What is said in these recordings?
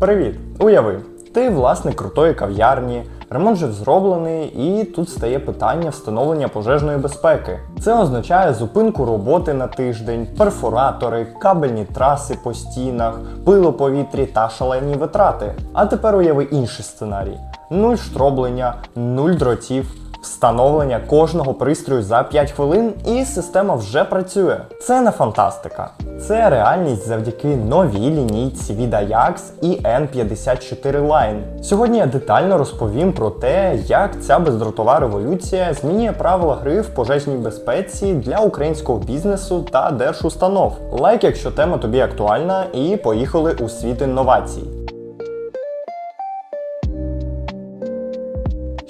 Привіт! Уяви, ти власник крутої кав'ярні, ремонт вже зроблений, і тут стає питання встановлення пожежної безпеки. Це означає зупинку роботи на тиждень, перфоратори, кабельні траси по стінах, пило повітрі та шалені витрати. А тепер уяви інший сценарій: нуль штроблення, нуль дротів. Встановлення кожного пристрою за 5 хвилин, і система вже працює. Це не фантастика. Це реальність завдяки новій лінійці від Ajax і N54 Line. Сьогодні я детально розповім про те, як ця бездротова революція змінює правила гри в пожежній безпеці для українського бізнесу та держустанов. Лайк, якщо тема тобі актуальна, і поїхали у світ інновацій.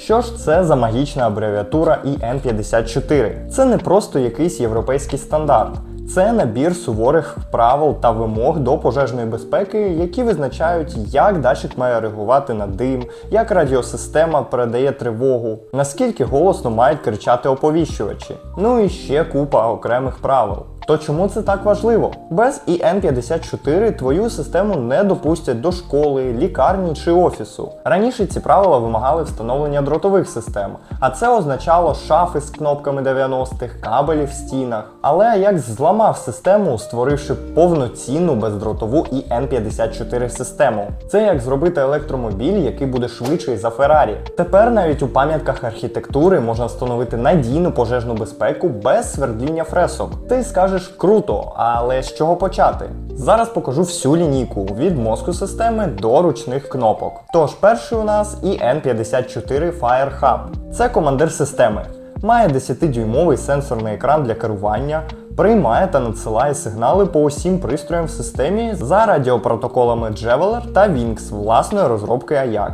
Що ж це за магічна абревіатура IN54? Це не просто якийсь європейський стандарт. Це набір суворих правил та вимог до пожежної безпеки, які визначають, як датчик має реагувати на дим, як радіосистема передає тривогу, наскільки голосно мають кричати оповіщувачі. Ну і ще купа окремих правил. То чому це так важливо? Без IN54 твою систему не допустять до школи, лікарні чи офісу. Раніше ці правила вимагали встановлення дротових систем, а це означало шафи з кнопками 90-х, кабелі в стінах. Але як зламав систему, створивши повноцінну бездротову IN54 систему. Це як зробити електромобіль, який буде швидший за Феррарі. Тепер навіть у пам'ятках архітектури можна встановити надійну пожежну безпеку без свердління фресок. Ти скажеш круто, але з чого почати? Зараз покажу всю лінійку від мозку системи до ручних кнопок. Тож перший у нас IN54 Fire Hub. Це командир системи. Має 10-дюймовий сенсорний екран для керування, приймає та надсилає сигнали по усім пристроям в системі за радіопротоколами Javeler та Вінкс власної розробки Ajax.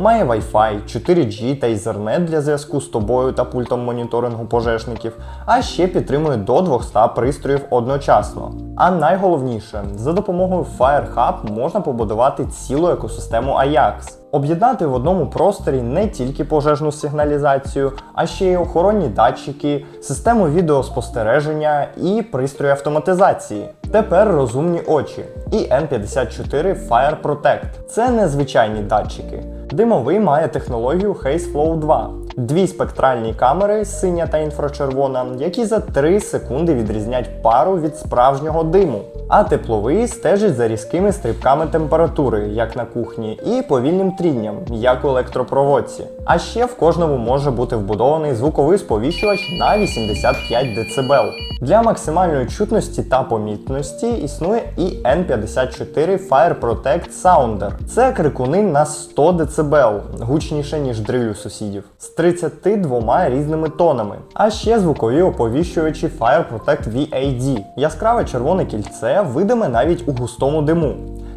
Має Wi-Fi, 4G та Ethernet для зв'язку з тобою та пультом моніторингу пожежників, а ще підтримує до 200 пристроїв одночасно. А найголовніше, за допомогою FireHub можна побудувати цілу екосистему Ajax. Об'єднати в одному просторі не тільки пожежну сигналізацію, а ще й охоронні датчики, систему відеоспостереження і пристрої автоматизації. Тепер розумні очі. І N54 Fire Protect. Це незвичайні датчики. Димовий має технологію HazeFlow 2. Дві спектральні камери синя та інфрачервона, які за 3 секунди відрізняють пару від справжнього диму. А тепловий стежить за різкими стрибками температури, як на кухні, і повільним трінням, як у електропроводці. А ще в кожному може бути вбудований звуковий сповіщувач на 85 дБ. Для максимальної чутності та помітності існує і N54 Fire Protect Sounder. Це крикуни на 100 дБ, гучніше ніж дриль у сусідів, з 32 різними тонами. А ще звукові оповіщувачі Fire Protect VAD. Яскраве червоне кільце видиме навіть у густому диму.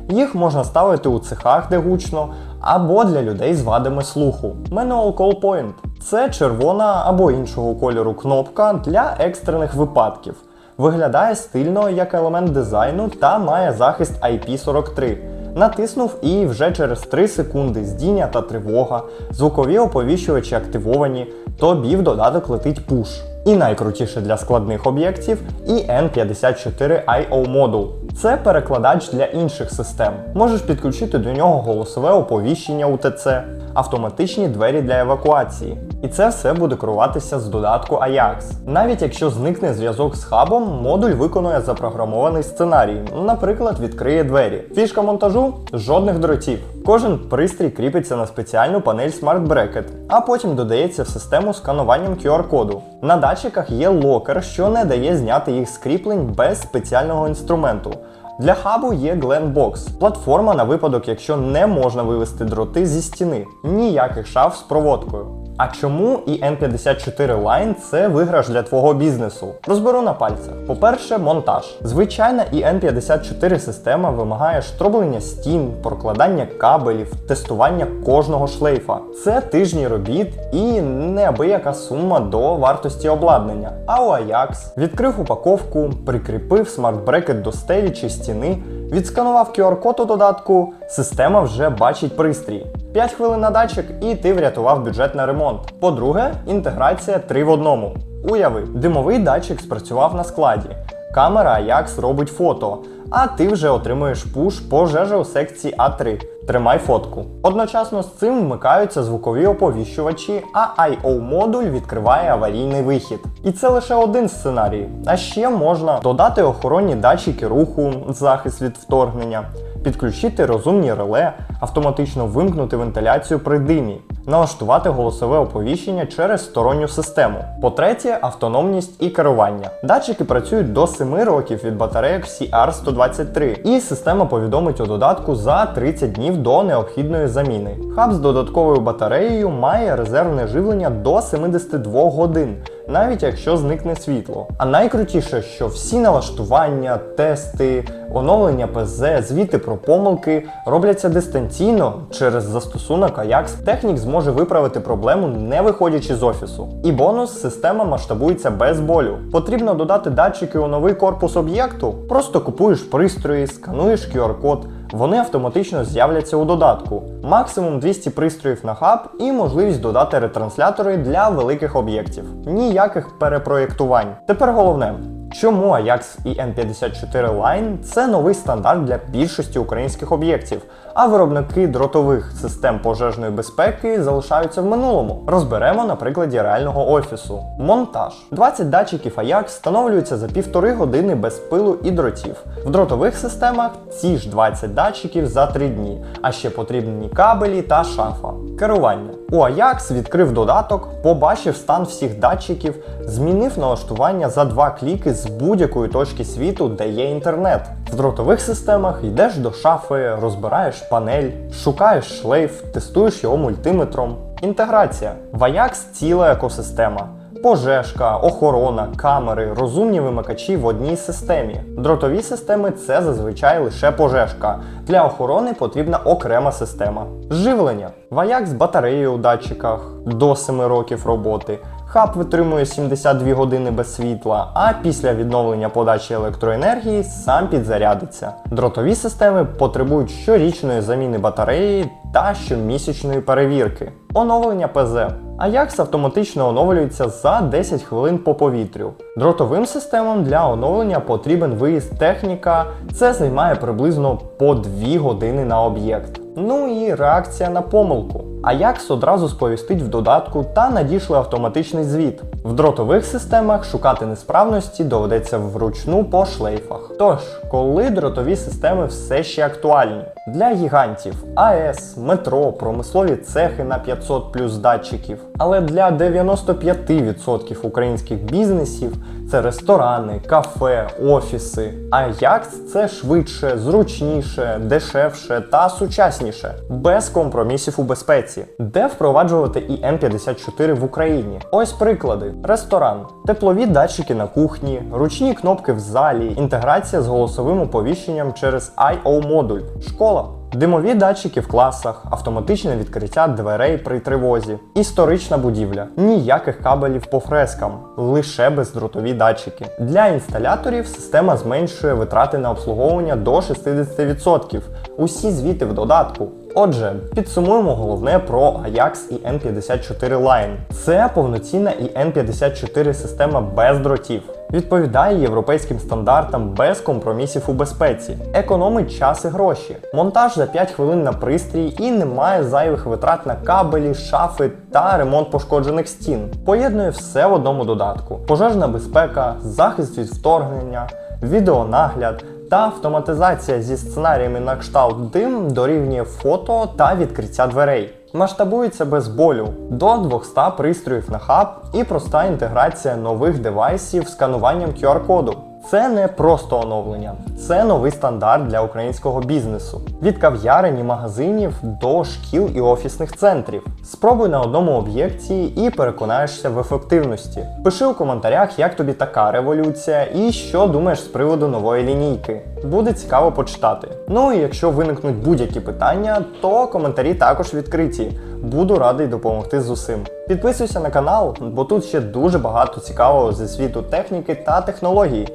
Їх можна ставити у цехах, де гучно, або для людей з вадами слуху. Manual Call Point це червона або іншого кольору кнопка для екстрених випадків. Виглядає стильно як елемент дизайну та має захист IP43. Натиснув і вже через 3 секунди здіння та тривога, звукові оповіщувачі активовані, тобі в додаток летить пуш. І найкрутіше для складних об'єктів і N54IO модул. Це перекладач для інших систем. Можеш підключити до нього голосове оповіщення УТЦ, автоматичні двері для евакуації. І це все буде керуватися з додатку Ajax. Навіть якщо зникне зв'язок з хабом, модуль виконує запрограмований сценарій, наприклад, відкриє двері. Фішка монтажу жодних дротів. Кожен пристрій кріпиться на спеціальну панель Smart Bracket, а потім додається в систему скануванням QR-коду. На датчиках є локер, що не дає зняти їх з кріплень без спеціального інструменту. Для хабу є Glenbox – платформа на випадок, якщо не можна вивести дроти зі стіни, ніяких шаф з проводкою. А чому і N54 Line це виграш для твого бізнесу? Розберу на пальцях. По-перше, монтаж. Звичайна і N54 система вимагає штроблення стін, прокладання кабелів, тестування кожного шлейфа. Це тижні робіт і неабияка сума до вартості обладнання. А у Ajax відкрив упаковку, прикріпив смарт-брекет до стелі чи стіни, відсканував QR-код у додатку, система вже бачить пристрій. 5 хвилин на датчик і ти врятував бюджет на ремонт. По-друге, інтеграція 3 в одному. Уяви, димовий датчик спрацював на складі. Камера Ajax робить фото, а ти вже отримуєш пуш пожежа у секції А3. Тримай фотку. Одночасно з цим вмикаються звукові оповіщувачі, а IO модуль відкриває аварійний вихід. І це лише один сценарій. А ще можна додати охоронні датчики руху, захист від вторгнення, підключити розумні реле, автоматично вимкнути вентиляцію при димі, налаштувати голосове оповіщення через сторонню систему. По-третє, автономність і керування. Датчики працюють до 7 років від батарейок CR123, і система повідомить у додатку за 30 днів до необхідної заміни. Хаб з додатковою батареєю має резервне живлення до 72 годин. Навіть якщо зникне світло. А найкрутіше, що всі налаштування, тести, оновлення ПЗ, звіти про помилки робляться дистанційно через застосунок Ajax. Технік зможе виправити проблему, не виходячи з офісу. І бонус система масштабується без болю. Потрібно додати датчики у новий корпус об'єкту. Просто купуєш пристрої, скануєш QR-код. Вони автоматично з'являться у додатку. Максимум 200 пристроїв на хаб і можливість додати ретранслятори для великих об'єктів. Ніяких перепроєктувань. Тепер головне. Чому Ajax і N54 Line це новий стандарт для більшості українських об'єктів, а виробники дротових систем пожежної безпеки залишаються в минулому. Розберемо на прикладі реального офісу. Монтаж. 20 датчиків Ajax встановлюються за півтори години без пилу і дротів. В дротових системах ці ж 20 датчиків за 3 дні, а ще потрібні кабелі та шафа. Керування. У Ajax відкрив додаток, побачив стан всіх датчиків, змінив налаштування за два кліки з будь-якої точки світу, де є інтернет. В дротових системах йдеш до шафи, розбираєш панель, шукаєш шлейф, тестуєш його мультиметром. Інтеграція. В Ajax ціла екосистема. Пожежка, охорона, камери, розумні вимикачі в одній системі. Дротові системи це зазвичай лише пожежка. Для охорони потрібна окрема система. Живлення. Ваяк з батареєю у датчиках до 7 років роботи. Хаб витримує 72 години без світла, а після відновлення подачі електроенергії сам підзарядиться. Дротові системи потребують щорічної заміни батареї та щомісячної перевірки. Оновлення ПЗ. Ajax автоматично оновлюється за 10 хвилин по повітрю. Дротовим системам для оновлення потрібен виїзд техніка. Це займає приблизно по 2 години на об'єкт. Ну і реакція на помилку. Ajax одразу сповістить в додатку та надішле автоматичний звіт. В дротових системах шукати несправності доведеться вручну по шлейфах. Тож, коли дротові системи все ще актуальні? Для гігантів АЕС, метро, промислові цехи на 500 плюс датчиків. Але для 95% українських бізнесів це ресторани, кафе, офіси. Ajax це швидше, зручніше, дешевше та сучасніше, без компромісів у безпеці. Де впроваджувати і N54 в Україні? Ось приклади: ресторан, теплові датчики на кухні, ручні кнопки в залі, інтеграція з голосовим оповіщенням через IO модуль, школа. Димові датчики в класах, автоматичне відкриття дверей при тривозі, історична будівля, ніяких кабелів по фрескам, лише бездротові датчики. Для інсталяторів система зменшує витрати на обслуговування до 60%. Усі звіти в додатку. Отже, підсумуємо головне про Ajax і N54 Line. Це повноцінна і N54 система без дротів. Відповідає європейським стандартам без компромісів у безпеці, економить час і гроші, монтаж за 5 хвилин на пристрій і немає зайвих витрат на кабелі, шафи та ремонт пошкоджених стін. Поєднує все в одному додатку: пожежна безпека, захист від вторгнення, відеонагляд. Та автоматизація зі сценаріями на кшталт дим дорівнює фото та відкриття дверей. Масштабується без болю до 200 пристроїв на хаб і проста інтеграція нових девайсів з скануванням QR-коду. Це не просто оновлення, це новий стандарт для українського бізнесу. Від кав'ярень і магазинів до шкіл і офісних центрів. Спробуй на одному об'єкті і переконаєшся в ефективності. Пиши у коментарях, як тобі така революція і що думаєш з приводу нової лінійки. Буде цікаво почитати. Ну і якщо виникнуть будь-які питання, то коментарі також відкриті. Буду радий допомогти з усім. Підписуйся на канал, бо тут ще дуже багато цікавого зі світу техніки та технології.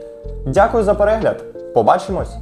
Дякую за перегляд! Побачимось!